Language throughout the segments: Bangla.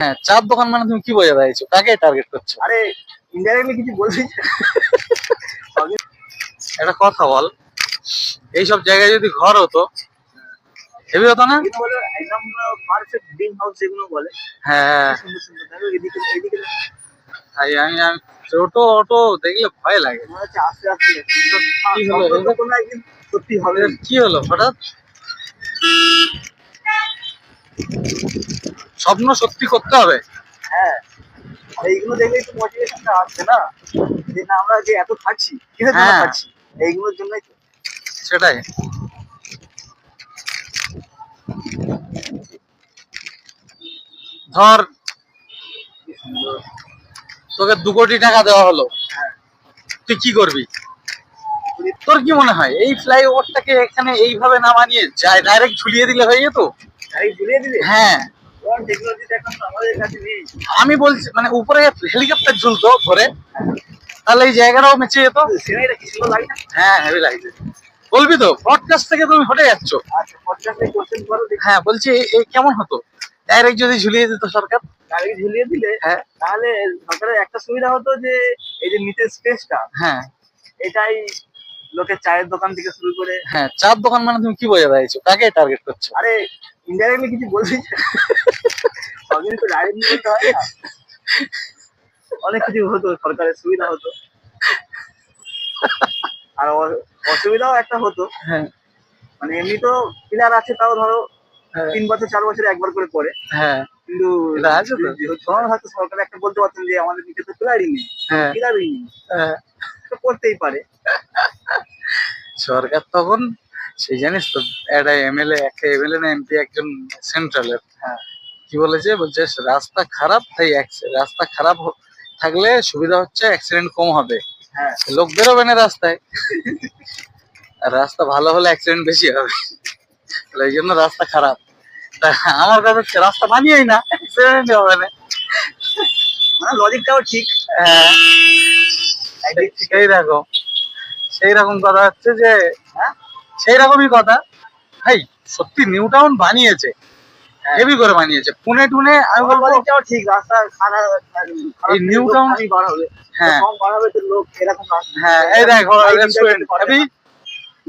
হ্যাঁ চার দোকান মানে তুমি কি বোঝাতে চাইছো? কাকে টার্গেট করছ? আরে ইনডাইরেক্টলি কিছু বলছি একটা কথা বল এইসব জায়গায় যদি ঘর হতো হেভি হতো না? একদম পারফেক্ট ড্রিম হাউস যেগুলো বলে হ্যাঁ সুন্দর সুন্দর দেখো এদিকে এদিকে। তাই আমি টোটো অটো দেখলে ভয় লাগে। আস্তে আস্তে সত্যি হবে। কি হলো হঠাৎ? স্বপ্ন সত্যি করতে হবে। হ্যাঁ এইগুলো মোটিভেশনটা আসছে না? যে না আমরা যে এত খাচ্ছি কিসের জন্য হ্যাঁ। এইগুলোর জন্যই তো। সেটাই। ধর তোকে দু কোটি টাকা দেওয়া হলো। হ্যাঁ। তুই কি করবি? তোর কি মনে হয়? এই ফ্লাইওভারটাকে এখানে এইভাবে না বানিয়ে যায় ডাইরেক্ট ঝুলিয়ে দিলে হয়ে যেত? ঝুলিয়ে দিলে? হ্যাঁ। আমি বলছি মানে উপরে হেলিকপ্টার ঝুলতো ধরে তাহলে এই জায়গাটাও মেচে যেত? হ্যাঁ হেভি লাগছে বলবি তো ব্রডকাস্ট থেকে তুমি হটে যাচ্ছ? আচ্ছা হ্যাঁ বলছি এ- এ কেমন হতো? ডাইরেক্ট যদি ঝুলিয়ে দিত সরকার? ঝুলিয়ে দিলে হ্যাঁ। তাহলে সরকারের একটা সুবিধা হতো যে এই যে নিচের স্পেসটা হ্যাঁ। এটাই লোকের চায়ের দোকান থেকে শুরু করে হ্যাঁ চার দোকান মানে তুমি কি বোঝা চাইছো? কাকে টার্গেট করছ? আরে ইনডাইরেক্টলি কিছু বলছি সবই তো ডাইরেক্ট বলতে হয় না। অনেক কিছু হতো সরকারের সুবিধা হতো। আর অসুবিধাও একটা হতো। হ্যাঁ। মানে এমনি তো পিলার আছে তাও ধরো হ্যাঁ, তিন বছর চার বছরে একবার করে করে। হ্যাঁ। কিন্তু তখন হয়তো সরকার একটা বলতে পারতেন যে আমাদের নিচে তো পিলারই নেই। হ্যাঁ। পিলারই নেই। হ্যাঁ। করতেই পারে। সরকার তখন সেই জানিস তো একটা এমএলএ একটা এমএলএ না এমপি একজন সেন্ট্রালের হ্যাঁ কি বলেছে? বলছে রাস্তা খারাপ তাই রাস্তা খারাপ থাকলে সুবিধা হচ্ছে অ্যাক্সিডেন্ট কম হবে। হ্যাঁ। লোক বেরোবে না রাস্তায়। আর রাস্তা ভালো হলে অ্যাক্সিডেন্ট বেশি হবে। তাহলে এই জন্য রাস্তা খারাপ। তা আমার কাছে হচ্ছে রাস্তা বানিয়েই না অ্যাক্সিডেন্ট হবে না। লজিকটাও ঠিক। হ্যাঁ সেই রকম সেই রকম কথা হচ্ছে যে সেই রকমই কথা। ভাই সত্যি নিউ টাউন বানিয়েছে। হ্যাঁ। হেভি করে বানিয়েছে। পুনে টুনে আমি বলব ঠিক রাস্তা খারাপ এই নিউ টাউন- হ্যাঁ। লোক এরকম হ্যাঁ এই দেখো রেস্টুরেন্ট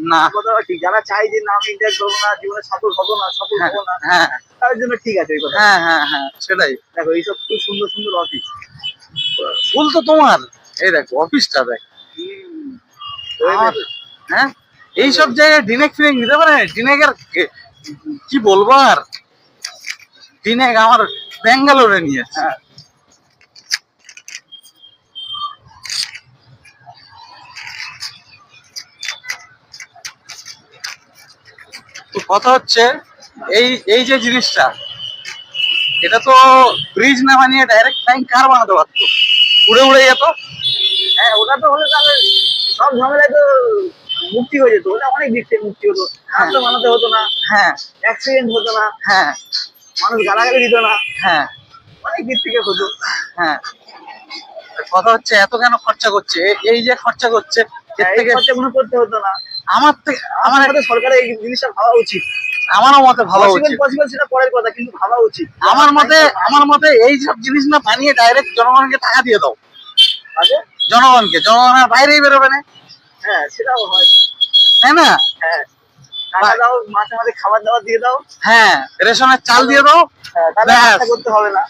না। ঠিক যারা চাই যে না আমি ইন্টার করব না জীবনে সফল হব না সফল হ্যাঁ হব না হ্যাঁ। তার জন্য ঠিক আছে হ্যাঁ হ্যাঁ হ্যাঁ সেটাই। দেখো এইসব খুব সুন্দর সুন্দর অফিস ফুল তো তোমার। এই দেখো অফিসটা দেখ। হ্যাঁ? এইসব জায়গায় ডিনেক ফিনেক নিতে পারে? ডিনেকের কি বলব আর? ডিনেক আমার ব্যাঙ্গালোরে তো কথা হচ্ছে, এই এই যে জিনিসটা, এটা তো ব্রিজ না বানিয়ে ডাইরেক্ট ট্যাঙ্ক কার বানাতে পারতো। উড়ে উড়ে যেত। হ্যাঁ ওটা তো হলে তাহলে সব ঝামেলায় তো মুক্তি হয়ে যেত ওটা অনেক দিক থেকে মুক্তি হতো। রাস্তা বানাতে হতো না হ্যাঁ। অ্যাক্সিডেন্ট হতো না হ্যাঁ। মানুষ গালাগালি দিত না। হ্যাঁ। অনেক দিক থেকে হতো। হ্যাঁ। কথা হচ্ছে এত কেন খরচা করছে? এই যে খরচা করছে এর হ্যাঁ, থেকে খরচাগুলো করতে হতো না। আমার থেকে আমার আমার সরকারের এই জিনিসটা ভাবা উচিত। আমারও মতে ভাবা উচিত। পসিবল সেটা পরের কথা কিন্তু ভাবা উচিত। আমার মতে আমার মতে এই সব জিনিস না বানিয়ে ডাইরেক্ট জনগণকে টাকা দিয়ে দাও। জনগণকে জনগণের বাইরেই বেরোবে না। হ্যাঁ সেটাও হয়। তাই না? হ্যাঁ। টাকা দাও মাঝে মাঝে খাবার দাবার দিয়ে দাও। হ্যাঁ রেশনের চাল দিয়ে দাও। হ্যাঁ, তাহলে করতে হবে না।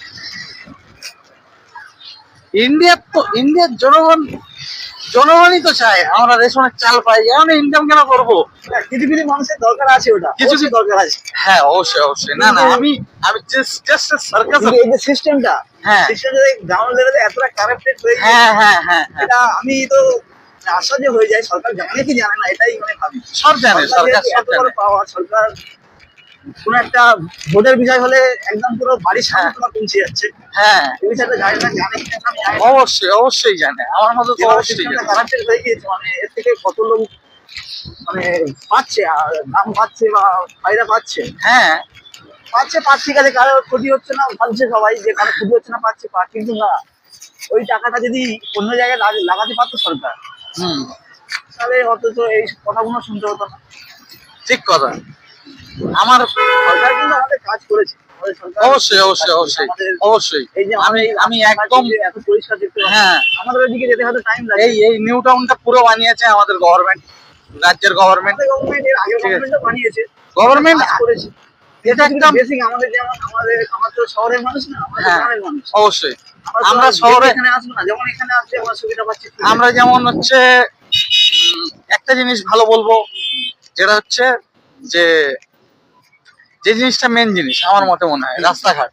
ইন্ডিয়ার তো ইন্ডিয়ার জনগণ জনগণই তো চায় আমরা রেশনের চাল পাই। এখন ইনকাম কেন করব? কিছু কিছু মানুষের দরকার আছে ওটা। কিছু কিছু দরকার আছে। হ্যাঁ অবশ্যই অবশ্যই। না না আমি আমি জাস্ট সার্কাস এই যে সিস্টেমটা হ্যাঁ। গ্রাউন্ড লেভেলে এতটা কারাপ্টেড হয়ে হ্যাঁ হ্যাঁ হ্যাঁ হ্যাঁ। এটা আমি তো আশ্চর্য হয়ে যায় সরকার জানে কি জানে না এটাই মানে ভাবি। সব জানে সরকার সরকার সব জানে। পাওয়ার সরকার কোন একটা ভোটের বিষয় হলে একদম পুরো বাড়ির সামনে তোমার পৌঁছে যাচ্ছে। হ্যাঁ। এই বিষয়টা জানি না জানে। অবশ্যই অবশ্যই জানে। আমার মতো তো অবশ্যই জানে। হয়ে গিয়েছে মানে এর থেকে কত লোক মানে পাচ্ছে আর দাম পাচ্ছে বা ফায়দা পাচ্ছে? হ্যাঁ। পাচ্ছে পাচ্ছে কারও ক্ষতি হচ্ছে না ভাবছে সবাই যে কারও ক্ষতি হচ্ছে না পাচ্ছে পাক কিন্তু না। ওই টাকাটা যদি অন্য জায়গায় লাগাতে পারতো সরকার হুম। তাহলে অথচ এই কথাগুলো শুনতে হতো না। ঠিক কথা। আমার সরকার কিন্তু আমাদের কাজ করেছে। অবশ্যই অবশ্যই অবশ্যই অবশ্যই। এই যে আমি আমি একদম এত পরিষ্কার দেখতে হ্যাঁ। আমাদের ওইদিকে যেতে হয়তো টাইম লাগে এই এই নিউ টাউনটা পুরো বানিয়েছে আমাদের গভর্নমেন্ট রাজ্যের গভর্নমেন্ট গভর্নমেন্ট এর আগের ঠিক বানিয়েছে। গভর্নমেন্ট করেছে। এটা একদম বেসিক আমাদের যেমন আমাদের আমার তো শহরের মানুষ না হ্যাঁ। গ্রামের মানুষ। অবশ্যই। আমরা শহরে এখানে আসব না যেমন এখানে আসছে আমরা আমরা যেমন হচ্ছে উম, একটা জিনিস ভালো বলব যেটা হচ্ছে যে যে জিনিসটা মেন জিনিস আমার মতে মনে হয় রাস্তাঘাট।